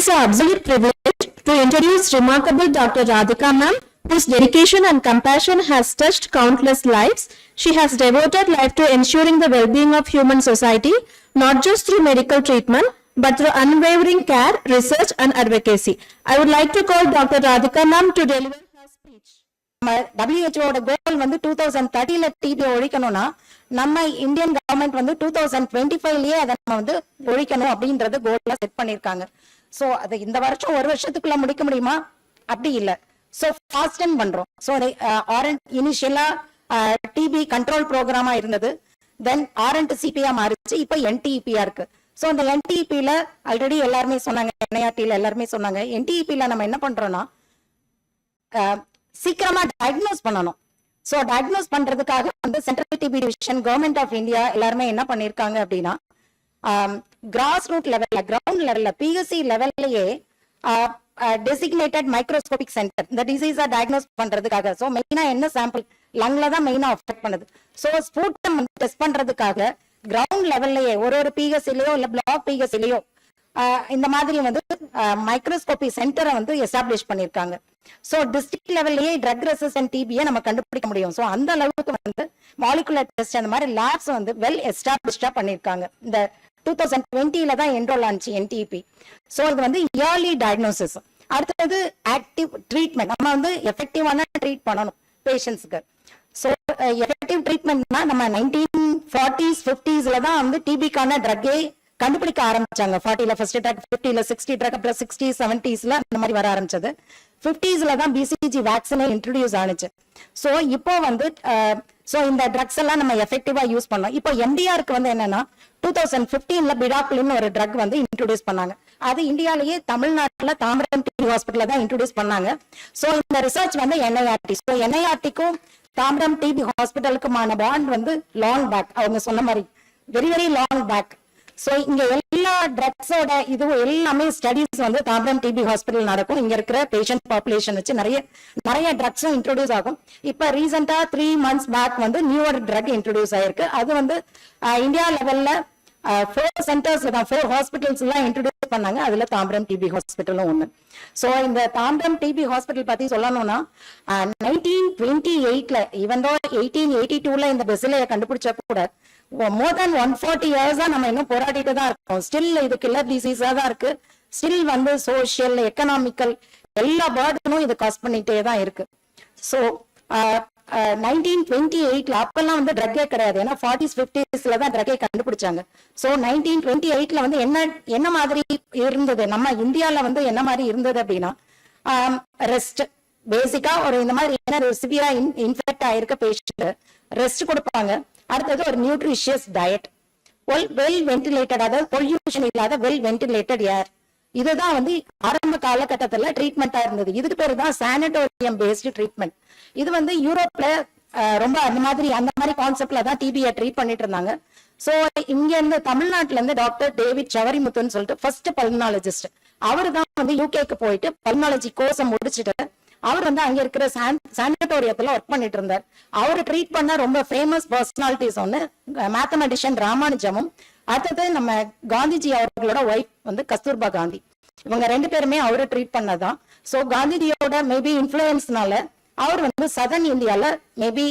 is our absolute privilege to introduce remarkable Dr. Radhika ma'am, whose dedication and compassion has touched countless lives. She has devoted life to ensuring the well-being of human society, not just through medical treatment, but through unwavering care, research and advocacy. I would like to call Dr. Radhika ma'am to deliver her speech. நம்ம டபிள்யூஹெச்ஓட goal வந்து two thousand தேர்ட்டில DP ஒழிக்கணும்னா நம்ம Indian government வந்து two thousand twenty ஃபைவ்லயே அதை நம்ம வந்து ஒழிக்கணும் அப்படின்றது கோல்ல செட் பண்ணிருக்காங்க சோ அது இந்த வருஷம் ஒரு வருஷத்துக்குள்ள முடிக்க முடியுமா? அப்படி இல்ல. சோ ஃபாஸ்ட் பண்றோம். ஸோ ஆரண்ட் இனிஷியலா டிபி கண்ட்ரோல் ப்ரோக்ராமா இருந்தது. தென் ஆர்என்ட் சிபியா மாறிச்சு. இப்போ என்டிஇபியா இருக்கு. சோ அந்த என்டிஇபில ஆல்ரெடி எல்லாருமே சொன்னாங்க. என்ஐஆர்டில எல்லாருமே சொன்னாங்க. என்டிஇபில நம்ம என்ன பண்றோம்னா சீக்கிரமா டயக்னோஸ் பண்ணணும். சோ டயக்னோஸ் பண்றதுக்காக வந்து central TB division government of India எல்லாருமே என்ன பண்ணிருக்காங்க அப்படின்னா கிராஸ் ரூட் லெவல்ல கிரவுண்ட் லெவல்ல பிஎஸ்சி லெவல்லயே டெசிக்னேட்டட் மைக்ரோஸ்கோபிக் சென்டர் இந்த டிசீஸை டயக்னோஸ் பண்றதுக்காக. ஸோ மெயினா என்ன சாம்பிள் லங்ல தான் மெயினா அஃபெக்ட் பண்ணுது. ஸோ ஸ்பூட்டம் டெஸ்ட் பண்றதுக்காக கிரவுண்ட் லெவல்லயே ஒரு ஒரு பிஎஸ்சிலயோ இல்ல பிளாக் பிஎஸ்சிலையோ uh, இந்த மாதிரி வந்து uh, மைக்ரோஸ்கோபி சென்டரை வந்து எஸ்டாப்ளிஷ் பண்ணிருக்காங்க. ஸோ டிஸ்ட்ரிக்ட் லெவல்லயே ட்ரக் ரெசிஸ்டன்ட் டிபியை நம்ம கண்டுபிடிக்க முடியும். ஸோ அந்த அளவுக்கு வந்து மாலிகுலர் டெஸ்ட் அந்த மாதிரி லேப்ஸ் வந்து வெல் எஸ்டாப்ளிஷ்டா பண்ணிருக்காங்க. இந்த டூ தௌசண்ட் டுவெண்ட்டில தான் என்ரோல் ஆனிச்சு என்டிபி ஸோ இது வந்து இயர்லி டயக்னோசிஸ் அடுத்தது ஆக்டிவ் ட்ரீட்மெண்ட் நம்ம வந்து எஃபெக்டிவான ட்ரீட் பண்ணணும் பேஷண்ட்ஸுக்கு ஸோ எஃபெக்டிவ் ட்ரீட்மெண்ட்னா நம்ம நைன்டீன் ஃபார்ட்டிஸ் ஃபிஃப்டிஸ்ல தான் வந்து டிபிக்கான ட்ரக்கே கண்டுபிடிக்க ஆரம்பிச்சாங்க. ஃபார்ட்டில ஃபர்ஸ்ட் ட்ரக் ஃபிஃப்டில சிக்ஸ்டி ட்ரக் அப்புறம் சிக்ஸ்டி செவன்டிஸ்ல அந்த மாதிரி வர ஆரம்பிச்சது. ஃபிஃப்டிஸ்ல தான் பிசிஜி வேக்சினே இன்ட்ரடியூஸ் ஆனிச்சு. ஸோ இப்போ வந்து ஸோ இந்த ட்ரக்ஸ் எல்லாம் நம்ம எஃபெக்டிவா யூஸ் பண்ணோம். இப்போ எம்டிஆருக்கு வந்து என்னன்னா டூ தௌசண்ட் பிப்டீன்ல பிடாக்குலின்னு ஒரு ட்ரக் வந்து இன்ட்ரோடியூஸ் பண்ணாங்க. அது இந்தியாலேயே தமிழ்நாட்டுல தாமிரம் டிபி ஹாஸ்பிட்டல்ல தான் இன்ட்ரோடியூஸ் பண்ணாங்க. ஸோ இந்த ரிசர்ச் வந்து என்ஐஆர்டி ஸோ என்ஐஆர்டிக்கும் தாமிரம் டிபி ஹாஸ்பிட்டலுக்குமான பாண்ட் வந்து லாங் பேக் அவங்க சொன்ன மாதிரி very very long back so இங்கே எல்லா ட்ரக்ஸோட இதுவும் எல்லாமே ஸ்டடிஸ் வந்து தாம்பரம் டிபி ஹாஸ்பிட்டல் நடக்கும். இங்க இருக்கிற பேஷண்ட் பாப்புலேஷன் வச்சு நிறைய நிறைய ட்ரக்ஸும் இன்ட்ரோடியூஸ் ஆகும். இப்ப ரீசெண்டா த்ரீ மந்த்ஸ் பேக் வந்து நியூவர் ட்ரக் இன்ட்ரோடியூஸ் ஆயிருக்கு. அது வந்து இந்தியா லெவல்ல ஃபோர் சென்டர்ஸ் தான் ஃபோர் ஹாஸ்பிட்டல்ஸ் எல்லாம் இன்ட்ரடியூஸ் பண்ணாங்க. அதுல தாம்பரம் டிபி ஹாஸ்பிட்டலும் ஒன்று ஸோ இந்த தாம்பரம் டிபி ஹாஸ்பிட்டல் பத்தி சொல்லணும்னா நைன்டீன் டுவெண்ட்டி எயிட்ல ஈவன் தோ எயிட்டீன் எயிட்டி டூல இந்த பெசிலையை கண்டுபிடிச்ச கூட மோர் தென் ஒன் ஃபார்ட்டி இயர்ஸா நம்ம இன்னும் போராடிட்டு தான் இருக்கோம். ஸ்டில் இது கில்லர் டிசீஸா தான் இருக்கு. ஸ்டில் வந்து சோஷியல் எக்கனாமிக்கல் எல்லா பேர்டனும் இது காஸ் பண்ணிட்டே தான் இருக்கு. ஸோ uh, நைன்டீன் டுவெண்ட்டி எயிட்ல அப்பெல்லாம் வந்து ட்ரக்கே கிடையாது. ஏன்னா ஃபார்ட்டிஸ் ஃபிஃப்டிஸ்ல தான் ட்ரக்கே கண்டுபிடிச்சாங்க. ஸோ நைன்டீன் டுவெண்ட்டி எயிட்ல வந்து என்ன என்ன மாதிரி இருந்தது? நம்ம இந்தியாவில் வந்து என்ன மாதிரி இருந்தது அப்படின்னா ரெஸ்ட் பேசிக்கா ஒரு இந்த மாதிரி என்ன சிவியரா இன்ஃபெக்ட் ஆயிருக்க பேஷண்ட் ரெஸ்ட் கொடுப்பாங்க. அடுத்தது ஒரு nutritious diet well well ventilated அதாவது பொல்யூஷன் இல்லாத வெல் வென்டிலேட்டட் ஏர் இதுதான் வந்து ஆரம்ப காலகட்டத்துல ட்ரீட்மெண்டா இருந்தது. இதுக்கு பேரு தான் சானிட்டோரியம் பேஸ்டு ட்ரீட்மெண்ட் இது வந்து யூரோப்ல ரொம்ப அந்த மாதிரி அந்த மாதிரி கான்செப்ட்ல தான் டிபியை ட்ரீட் பண்ணிட்டு இருந்தாங்க. சோ இங்க இருந்து தமிழ்நாட்டுல இருந்து டாக்டர் டேவிட் சவரிமுத்துன்னு சொல்லிட்டு ஃபர்ஸ்ட் பல்மாலஜிஸ்ட் அவர் தான் வந்து யூகேக்கு போயிட்டு பல்மாலஜி கோர்ஸை முடிச்சுட்டு அவர் வந்து அங்க இருக்கிற சானிட்டோரியத்துல ஒர்க் பண்ணிட்டு இருந்தார். அவர் ட்ரீட் பண்ண ரொம்ப ஃபேமஸ் பர்சனாலிட்டிஸ் ஒன்னு மேத்தமெட்டிஷியன் ராமானுஜமும் அடுத்தது நம்ம காந்திஜி அவர்களோட ஒய்ஃப் வந்து கஸ்தூர்பா காந்தி. இவங்க ரெண்டு பேருமே அவரை ட்ரீட் பண்ணதான். சோ காந்திஜியோட மேபி இன்ஃபுளுயன்ஸ்னால அவர் வந்து சதன் இந்தியால மேபி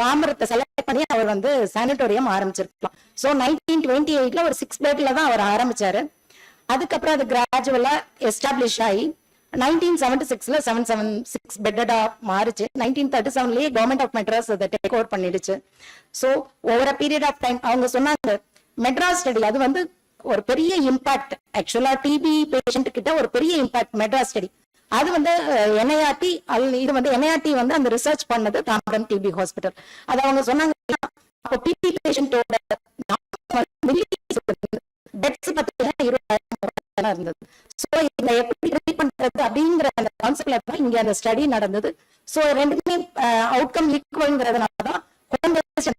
தாமிரத்தை செலக்ட் பண்ணி அவர் வந்து சானிட்டோரியம் ஆரம்பிச்சிருக்கலாம். சோ நைன்டீன் டுவெண்ட்டி எயிட்ல ஒரு சிக்ஸ் பிளேட்ல தான் அவர் ஆரம்பிச்சாரு. அதுக்கப்புறம் அது கிராஜுவலா எஸ்டாப்ளிஷ் ஆகி நைன்டீன் செவன்டி சிக்ஸ்ல செவன் செவன் சிக்ஸ் பெட்டடா மாறிச்சு. நைன்டீன் தேர்ட்டி செவன்லயே கவர்மெண்ட் ஆஃப் மெட்ராஸ் அதை டேக் ஓவர் பண்ணிடுச்சு. So over a period of time அவங்க சொன்னாங்க மெட்ராஸ் ஸ்டடி அது வந்து ஒரு பெரிய இம்பாக்ட் ஆக்சுவலா டிபி பேஷண்ட் கிட்ட ஒரு பெரிய இம்பாக்ட் மெட்ராஸ் ஸ்டடி அது வந்து என்ஐஆர்டி இது வந்து என்ஐஆர்டி வந்து அந்த ரிசர்ச் பண்ணது தாம்பரம் டிபி ஹாஸ்பிட்டல் அது அவங்க சொன்னாங்க அப்போ டிபி பேஷண்டோட டெத்ஸ் இருபதாயிரம் இருந்தது. சோ இத எப்படி ட்ரீட் பண்றது அப்படிங்கிற அந்த கான்செப்ட்ல தான் இங்க அந்த ஸ்டடி நடந்தது. சோ ரெண்டுமே அவுட்கம் ஈக்குவல்ங்கிறதுனால தான்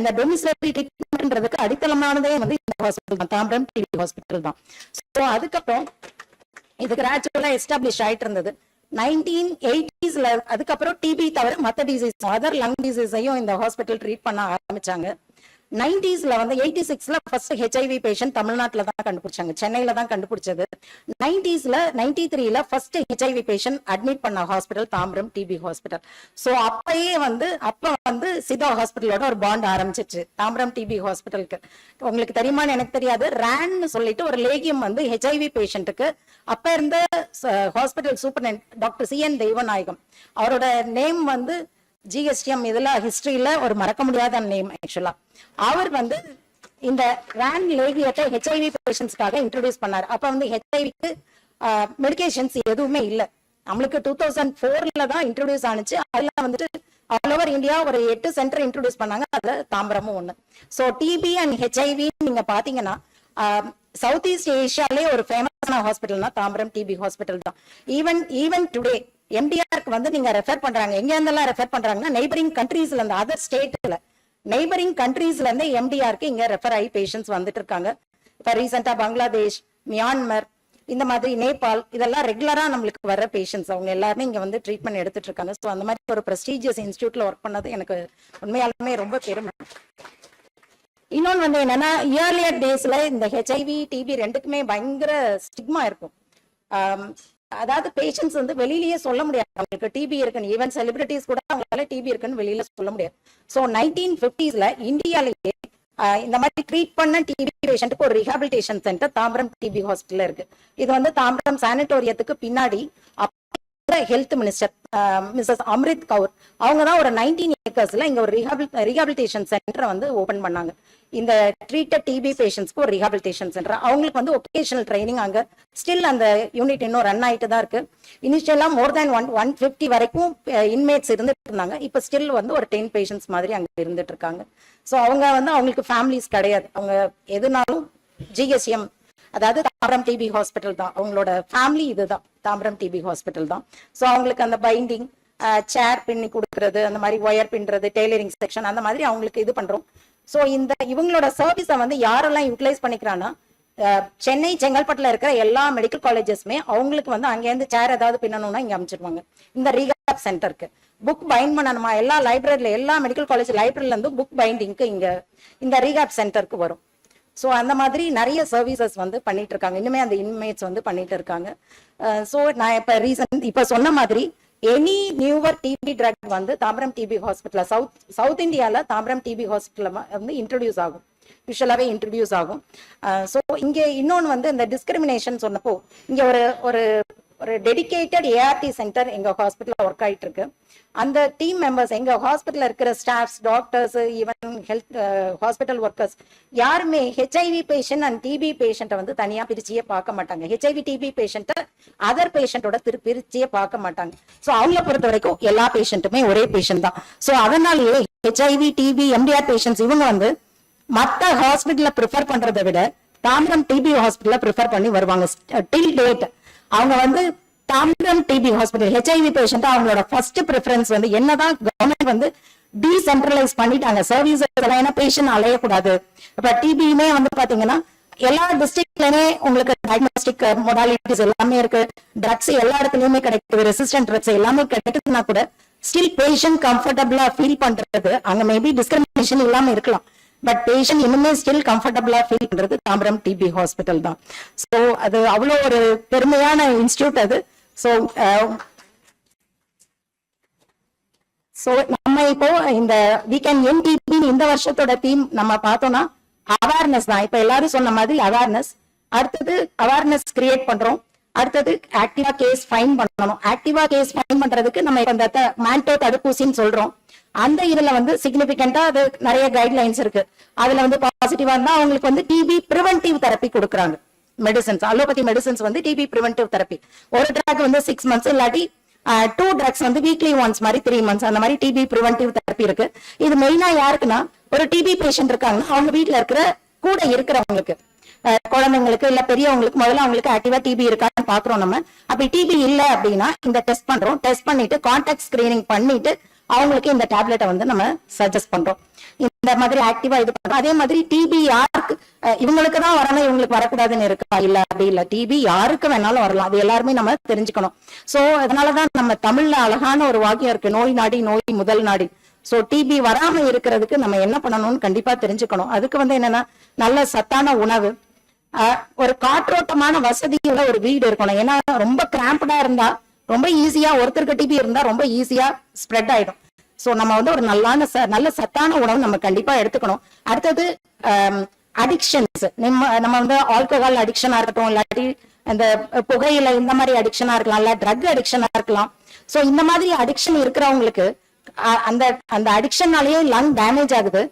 இந்த டொமிசிலரி ட்ரீட்மெண்ட்ன்றதுக்கு அடித்தளமானதே வந்து இந்த ஹாஸ்பிட்டல் தான். தாம்பரம் டிபி ஹாஸ்பிட்டல் தான். சோ அதுக்கப்புறம் இது கிராஜுவலா எஸ்டாப்ளிஷ் ஆயிட்டு இருந்தது நைன்டீன் எயிட்டிஸ்ல அதுக்கப்புறம் டிபி தவிர மத்த டிசீஸ் அதர் லங் டிசீஸையும் இந்த ஹாஸ்பிட்டல் ட்ரீட் பண்ண ஆரம்பிச்சாங்க. நைன்டிஸ்ல வந்து எயிட்டி சிக்ஸ்ல ஃபர்ஸ்ட் ஹெச்ஐவி பேஷண்ட் தமிழ்நாட்டில் தான் கண்டுபிடிச்சாங்க. சென்னையில தான் கண்டுபிடிச்சது. நைன்டிஸ்ல நைன்டி த்ரீல ஃபர்ஸ்ட் ஹெச்ஐவி பேஷண்ட் அட்மிட் பண்ண hospital Tambaram TB hospital so அப்பயே வந்து அப்ப வந்து சிதா ஹாஸ்பிட்டலோட ஒரு பாண்ட் ஆரம்பிச்சிச்சு. தாம்பரம் டிபி ஹாஸ்பிட்டலுக்கு உங்களுக்கு தெரியுமான்னு எனக்கு தெரியாது. ரேன்னு சொல்லிட்டு ஒரு லேகியம் வந்து ஹெச்ஐவி பேஷண்ட்டுக்கு அப்ப இருந்த hospital superintendent doctor C N Deivanayagam அவரோட நேம் வந்து ஜிஎஸ்டிஎம் இதில் ஹிஸ்ட்ரியில் ஒரு மறக்க முடியாத நேம் ஆக்சுவலா அவர் வந்து இந்த ரேன் லேகியத்தை ஹெச்ஐவி பேஷண்ட்ஸ்க்காக இன்ட்ரடியூஸ் பண்ணார். அப்ப வந்து ஹெச்ஐவிக்கு மெடிகேஷன்ஸ் எதுவுமே இல்ல. நம்மளுக்கு டூ தௌசண்ட் ஃபோர்ல தான் இன்ட்ரடியூஸ் ஆனிச்சு. அதுல வந்துட்டு ஆல் ஓவர் இந்தியா ஒரு எட்டு சென்டர் இன்ட்ரடியூஸ் பண்ணாங்க. அதுல தாம்பரமும் ஒன்று சோ டிபி அண்ட் ஹெச்ஐவின்னு நீங்க பாத்தீங்கன்னா சவுத் ஈஸ்ட் ஏஷியாலே ஒரு ஃபேமஸான ஹாஸ்பிட்டல்னா தாம்பரம் டிபி ஹாஸ்பிட்டல் தான். ஈவன் ஈவன் டுடே எம்டிஆருக்கு வந்து நீங்க ரெஃபர் பண்றாங்க. எங்க இருந்தெல்லாம் ரெஃபர் பண்றாங்கன்னா நெய்பரிங் கண்ட்ரீஸ்ல இருந்து அதர் ஸ்டேட்ல நெய்பரிங் கண்ட்ரீஸ்ல இருந்து எம்டிஆருக்கு இங்க ரெஃபர் ஆகி பேஷண்ட்ஸ் வந்துட்டு இருக்காங்க. இப்ப ரீசெண்டா பங்களாதேஷ் மியான்மர் இந்த மாதிரி நேபாள் இதெல்லாம் ரெகுலரா நம்மளுக்கு வர பேஷண்ட்ஸ் அவங்க எல்லாருமே இங்க வந்து ட்ரீட்மெண்ட் எடுத்துட்டு இருக்காங்க. ஸோ அந்த மாதிரி ஒரு ப்ரெஸ்டீஜியஸ் இன்ஸ்டியூட்ல ஒர்க் பண்ணது எனக்கு உண்மையாலுமே ரொம்ப பெருமை. இன்னொன்னு வந்து என்னன்னா இயர்லியர் டேஸ்ல இந்த ஹெச்ஐவி டிபி ரெண்டுக்குமே பயங்கர ஸ்டிக்மா இருக்கும். அதாவது பேஷண்ட்ஸ் வந்து வெளியிலேயே சொல்ல முடியாது. அவங்களுக்கு டிபி இருக்குன்னு ஈவன் செலிபிரிட்டிஸ் கூட அவங்களால டிபி இருக்குன்னு வெளியில சொல்ல முடியாது. ஸோ நைன்டீன் ஃபிஃப்டிஸ்ல இந்தியாலேயே இந்த மாதிரி ட்ரீட் பண்ண டிபி பேஷண்ட்டுக்கு ஒரு rehabilitation centre Tambaram TB hospital இருக்கு. இது வந்து தாம்பரம் சானிட்டோரியத்துக்கு பின்னாடி health minister Mrs Amrit Kaur. அவங்க தான் ஒரு நைன்டீன் ஏக்கர்ஸ்ல இங்க ஒரு ரிஹாபிலிட்டேஷன் சென்டரை வந்து ஓபன் பண்ணாங்க. இந்த ட்ரீட்டட் டிபி பேஷண்ட்ஸ்க்கு ஒரு ரீஹாபிலிட்டேஷன் சென்டர் அவங்களுக்கு வந்து ஒகேஷனல் ட்ரைனிங் அங்க. ஸ்டில் அந்த யூனிட் இன்னும் ரன் ஆயிட்டு தான் இருக்கு. இனிஷியலா more than one one fifty வரைக்கும் இன்மேட்ஸ் இருந்துட்டு இருந்தாங்க. இப்போ ஸ்டில் வந்து ஒரு டென் பேஷண்ட்ஸ் மாதிரி அங்க இருந்துட்டு இருக்காங்க. ஸோ அவங்க வந்து அவங்களுக்கு ஃபேமிலிஸ் கிடையாது. அவங்க எதுனாலும் ஜிஎஸ்எம் அதாவது தாம்பரம் டிபி ஹாஸ்பிட்டல் தான். அவங்களோட ஃபேமிலி இதுதான். தாம்பரம் டிபி ஹாஸ்பிட்டல் தான். ஸோ அவங்களுக்கு அந்த பைண்டிங் சேர் பின்னி கொடுக்கறது அந்த மாதிரி ஒயர் பின்றது டெய்லரிங் செக்ஷன் அந்த மாதிரி அவங்களுக்கு இது பண்றோம். ஸோ இந்த இவங்களோட சர்வீஸை வந்து யாரெல்லாம் யூட்டிலைஸ் பண்ணிக்கிறான்னா சென்னை செங்கல்பட்டுல இருக்கிற எல்லா மெடிக்கல் காலேஜஸ்மே அவங்களுக்கு வந்து அங்கேருந்து சேர் ஏதாவது பின்னணும்னா இங்க அமைச்சிருவாங்க. இந்த ரீகாப் சென்டருக்கு புக் பைண்ட் பண்ணணுமா? எல்லா லைப்ரரியில எல்லா மெடிக்கல் காலேஜ் லைப்ரரியில இருந்து புக் பைண்டிங்க்கு இங்க இந்த ரீகாப் சென்டருக்கு வரும். ஸோ அந்த மாதிரி நிறைய சர்வீசஸ் வந்து பண்ணிட்டு இருக்காங்க இன்னுமே அந்த இன்மேட்ஸ் வந்து பண்ணிட்டு இருக்காங்க ஸோ நான் இப்போ ரீசன் இப்போ சொன்ன மாதிரி எனி நியூவர் டிபி ட்ரக் வந்து Tambaram TB hospital south south இந்தியாவில் தாம்பரம் டிபி ஹாஸ்பிட்டலில் வந்து இன்ட்ரடியூஸ் ஆகும். யூஸ்வலாகவே இன்ட்ரடியூஸ் ஆகும். ஸோ இங்கே இன்னொன்று வந்து இந்த டிஸ்கிரிமினேஷன் சொன்னப்போ இங்கே ஒரு ஒரு ஒரு டெடிகேட்டட் ஏஆர்டி சென்டர் எங்கள் ஹாஸ்பிட்டலில் ஒர்க் ஆகிட்டு இருக்கு அந்த டீம் மெம்பர்ஸ் எங்க ஹாஸ்பிட்டல்ல இருக்கிற staffs doctors even health hospital workers யாருமே ஹெச்ஐவி பேஷண்ட் அண்ட் டிபி பேஷண்ட்டை வந்து தனியாக பிரிச்சியே பார்க்க மாட்டாங்க. ஹெச்ஐவி டிபி பேஷண்ட்டை அதர் பேஷண்ட்டோட திரு பிரிச்சியே பார்க்க மாட்டாங்க. ஸோ அவங்கள பொறுத்த வரைக்கும் எல்லா பேஷண்ட்டுமே ஒரே பேஷண்ட் தான். ஸோ அதனாலேயே ஹெச்ஐவி டிபி எம்டிஆர் பேஷண்ட்ஸ் இவங்க வந்து மற்ற ஹாஸ்பிட்டலில் ப்ரிஃபர் பண்ணுறதை விட தாமிரம் டிபி ஹாஸ்பிட்டல்ல ப்ரிஃபர் பண்ணி வருவாங்க. டில் டேட் அவங்க வந்து Tambaram TB hospital HIV patient அவங்களோட ஃபர்ஸ்ட் ப்ரிஃபரன்ஸ் வந்து என்னதான் கவர்மெண்ட் வந்து டீசென்ட்ரலைஸ் பண்ணிட்டாங்க. சர்வீஸ் ஏன்னா பேஷண்ட் அலையக்கூடாது இப்ப டிபியுமே வந்து பாத்தீங்கன்னா எல்லா டிஸ்ட்ரிக்ட்லயுமே உங்களுக்கு டயக்னோஸ்டிக் மொடாலிட்டிஸ் எல்லாமே இருக்கு. ட்ரக்ஸ் எல்லா இடத்துலயுமே கிடைக்குது. ரெசிஸ்டன்ட் ட்ரக்ஸ் எல்லாமே கிடைக்குதுன்னா கூட ஸ்டில் பேஷண்ட் கம்ஃபர்டபுளா ஃபீல் பண்றது அங்க மேபி டிஸ்கிரிமினேஷன் இல்லாம இருக்கலாம். பட் பேஷண்ட் இன்னுமே ஸ்டில் கம்ஃபர்டபுளா ஃபீல் பண்றது தாம்பரம் டிபி ஹாஸ்பிட்டல் தான். ஸோ அது அவ்வளோ ஒரு பெருமையான இன்ஸ்டியூட் அது. ஸோ ஸோ uh, நம்ம இப்போ இந்த வீக்கெண்ட் என்டிபி இந்த வருஷத்தோட தீம் நம்ம பார்த்தோம்னா அவேர்னஸ் தான். இப்போ எல்லாரும் சொன்ன மாதிரி அவேர்னஸ் அடுத்தது அவேர்னஸ் கிரியேட் பண்றோம். அடுத்தது ஆக்டிவா கேஸ் ஃபைன் பண்ணணும். ஆக்டிவா கேஸ் ஃபைன் பண்றதுக்கு நம்ம இந்த மேண்டோ தடுப்பூசின்னு சொல்றோம். அந்த இதுல வந்து சிக்னிபிகண்டா அது நிறைய கைட்லைன்ஸ் இருக்கு. அதுல வந்து பாசிட்டிவா இருந்தா அவங்களுக்கு வந்து டிபி பிரிவென்டிவ் தெரப்பி கொடுக்குறாங்க. மெடிசன்ஸ் அலோபதி மெடிசன்ஸ் வந்து டிபி பிரிவென்டிவ் தெரப்பி ஒரு ட்ராக் வந்து சிக்ஸ் மந்த்ஸ் இல்லாட்டி டூ ட்ரக்ஸ் வந்து வீக்லி ஒன்ஸ் மாதிரி த்ரீ மந்த்ஸ் அந்த மாதிரி டிபி ப்ரிவென்டிவ் தெரப்பி இருக்கு. இது மெயினா யாருக்குன்னா ஒரு டிபி பேஷண்ட் இருக்காங்கன்னா அவங்க வீட்ல இருக்கிற கூட இருக்கிறவங்களுக்கு குழந்தைங்களுக்கு இல்ல பெரியவங்களுக்கு முதல்ல அவங்களுக்கு ஆக்டிவா டிபி இருக்கான்னு பாக்குறோம் நம்ம. அப்படி டிபி இல்ல அப்படின்னா இந்த டெஸ்ட் பண்றோம். டெஸ்ட் பண்ணிட்டு கான்டாக்ட் ஸ்கிரீனிங் பண்ணிட்டு அவங்களுக்கு இந்த டேப்லெட்டை வந்து நம்ம சஜஸ்ட் பண்றோம். இந்த மாதிரி ஆக்டிவா இது பண்றோம். அதே மாதிரி டிபி யாருக்கு இவங்களுக்கு தான் வரணும் இவங்களுக்கு வரக்கூடாதுன்னு இருக்கா? இல்ல அப்படி இல்ல. டிபி யாருக்கு வேணாலும் வரலாம். அது எல்லாருமே நம்ம தெரிஞ்சுக்கணும். சோ அதனாலதான் நம்ம தமிழ்ல அழகான ஒரு வாக்கியம் இருக்கு. நோய் நாடி நோய் முதல் நாடி. சோ டிபி வராம இருக்கிறதுக்கு நம்ம என்ன பண்ணணும்னு கண்டிப்பா தெரிஞ்சுக்கணும். அதுக்கு வந்து என்னன்னா நல்ல சத்தான உணவு ஒரு காற்றோட்டமான வசதியுள்ள ஒரு வீடு இருக்கணும். ஏன்னா ரொம்ப கிராம்படா இருந்தா ரொம்ப ஈஸியா ஒருத்தருக்கு டிபி இருந்தா ரொம்ப ஈஸியா ஸ்ப்ரெட் ஆயிடும். சோ நம்ம வந்து ஒரு நல்லான ச- நல்ல சத்தான உணவு நம்ம கண்டிப்பா எடுத்துக்கணும். அடுத்தது um, அடிக்ஷன்ஸ் நம்ம நம்ம வந்து ஆல்கஹால் அடிக்ஷனா இருக்கட்டும் இல்லாட்டி அந்த புகையில இந்த மாதிரி அடிக்ஷனா இருக்கலாம் இல்ல ட்ரக் அடிக்ஷனா இருக்கலாம். சோ இந்த மாதிரி அடிக்ஷன் இருக்கிறவங்களுக்கு அந்த அந்த அடிக்ஷன்னாலேயே லங் டேமேஜ் ஆகுது.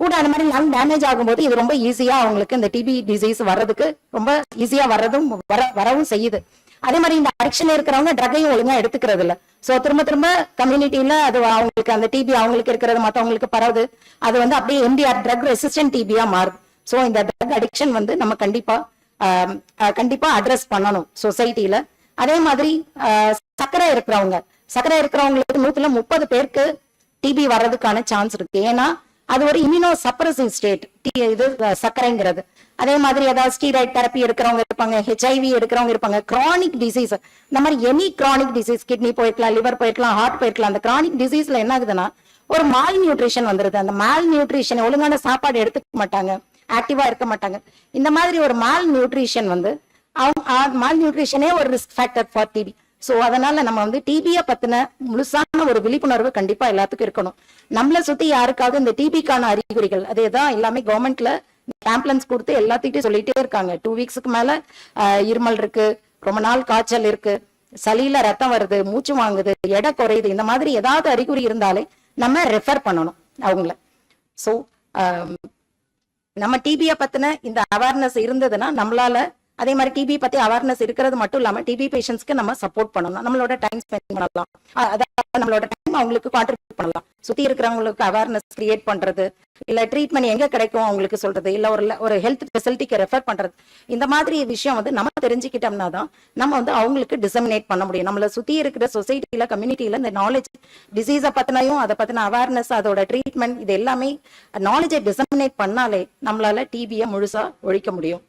கூட அந்த மாதிரி லங் டேமேஜ் ஆகும்போது இது ரொம்ப ஈஸியா அவங்களுக்கு இந்த டிபி டிசீஸ் வர்றதுக்கு ரொம்ப ஈஸியா வர்றதும் வர வரவும் செய்யுது. அதே மாதிரி இந்த அடிக்ஷன் இருக்கிறவங்க ட்ரக்கையும் ஒழுங்கா எடுத்துக்கிறது இல்ல. சோ திரும்ப திரும்ப கம்யூனிட்டியில அது அவங்களுக்கு அந்த டிபி அவங்களுக்கு இருக்கிறது மத்தவங்களுக்கு பரவுது. அது வந்து அப்படியே எம்டிஆர் ட்ரக் ரெசிஸ்டன்ட் டிபியா மாறுது. சோ இந்த ட்ரக் அடிக்ஷன் வந்து நம்ம கண்டிப்பா கண்டிப்பா அட்ரஸ் பண்ணணும் சொசைட்டில அதே மாதிரி சக்கரை சர்க்கரை இருக்கிறவங்க. சக்கரை இருக்கிறவங்களுக்கு நூத்துல முப்பது பேருக்கு டிபி வர்றதுக்கான சான்ஸ் இருக்கு. ஏன்னா அது ஒரு இம்யூனோ சப்ரசிவ் ஸ்டேட் இது சர்க்கரைங்கிறது. அதே மாதிரி ஏதாவது ஸ்டீராய்ட் தெரப்பி எடுக்கிறவங்க இருப்பாங்க ஹெச்ஐவி எடுக்கிறவங்க இருப்பாங்க கிரானிக் டிசீஸ் இந்த மாதிரி எனி கிரானிக் டிசீஸ் கிட்னி போயிருக்கலாம் லிவர் போயிருக்கலாம் ஹார்ட் போயிருக்கலாம் அந்த கிரானிக் டிசீஸ்ல என்ன ஆகுதுன்னா ஒரு மால் நியூட்ரிஷன் வந்துருது. அந்த மால் நியூட்ரிஷன் ஒழுங்கான சாப்பாடு எடுத்துக்க மாட்டாங்க ஆக்டிவா இருக்க மாட்டாங்க. இந்த மாதிரி ஒரு மால் நியூட்ரிஷன் வந்து அவங்க மால் நியூட்ரிஷனே ஒரு risk factor for TB so அதனால நம்ம வந்து டிபிய பத்தின முழுசான ஒரு விழிப்புணர்வு கண்டிப்பா எல்லாத்துக்கும் இருக்கணும். நம்மளை சுத்தி யாருக்காவது இந்த டிபிக்கான அறிகுறிகள் அதேதான் எல்லாமே கவர்மெண்ட்ல ஆம்புலன்ஸ் கொடுத்து எல்லாத்துக்கிட்டையும் சொல்லிட்டே இருக்காங்க. டூ வீக்ஸ்க்கு மேல இருமல் இருக்கு. ரொம்ப நாள் காய்ச்சல் இருக்கு. சளியில ரத்தம் வருது மூச்சு வாங்குது எடை குறையுது. இந்த மாதிரி ஏதாவது அறிகுறி இருந்தாலே நம்ம ரெஃபர் பண்ணணும் அவங்கள. சோ நம்ம டிபிய பத்தின இந்த அவேர்னஸ் இருந்ததுன்னா நம்மளால அதே மாதிரி டிபி பத்தி அவேர்னஸ் இருக்கிறது மட்டும் இல்லாம டிபி பேஷண்ட்ஸ்க்கு நம்ம சப்போர்ட் பண்ணணும். நம்மளோட டைம் ஸ்பெண்ட் பண்ணலாம். அதாவது நம்மளோட டைம் அவங்களுக்கு கான்ட்ரிபியூட் பண்ணலாம். சுத்தி இருக்கிறவங்களுக்கு அவேர்னஸ் கிரியேட் பண்றது இல்ல ட்ரீட்மெண்ட் எங்க கிடைக்கும் அவங்களுக்கு சொல்றது இல்ல ஒரு ஒரு ஹெல்த் ஃபெசிலிட்டிக்கு ரெஃபர் பண்றது. இந்த மாதிரி விஷயம் வந்து நம்ம தெரிஞ்சுக்கிட்டோம்னா தான் நம்ம வந்து அவங்களுக்கு டிசமினேட் பண்ண முடியும். நம்மள சுத்தி இருக்கிற சொசைட்டில கம்யூனிட்டில இந்த நாலேஜ் டிசீஸை பத்தினையும் அதை பத்தின அவேர்னஸ் அதோட ட்ரீட்மெண்ட் இது எல்லாமே நாலேஜை டிசமினேட் பண்ணாலே நம்மளால டிபியை முழுசா ஒழிக்க முடியும்.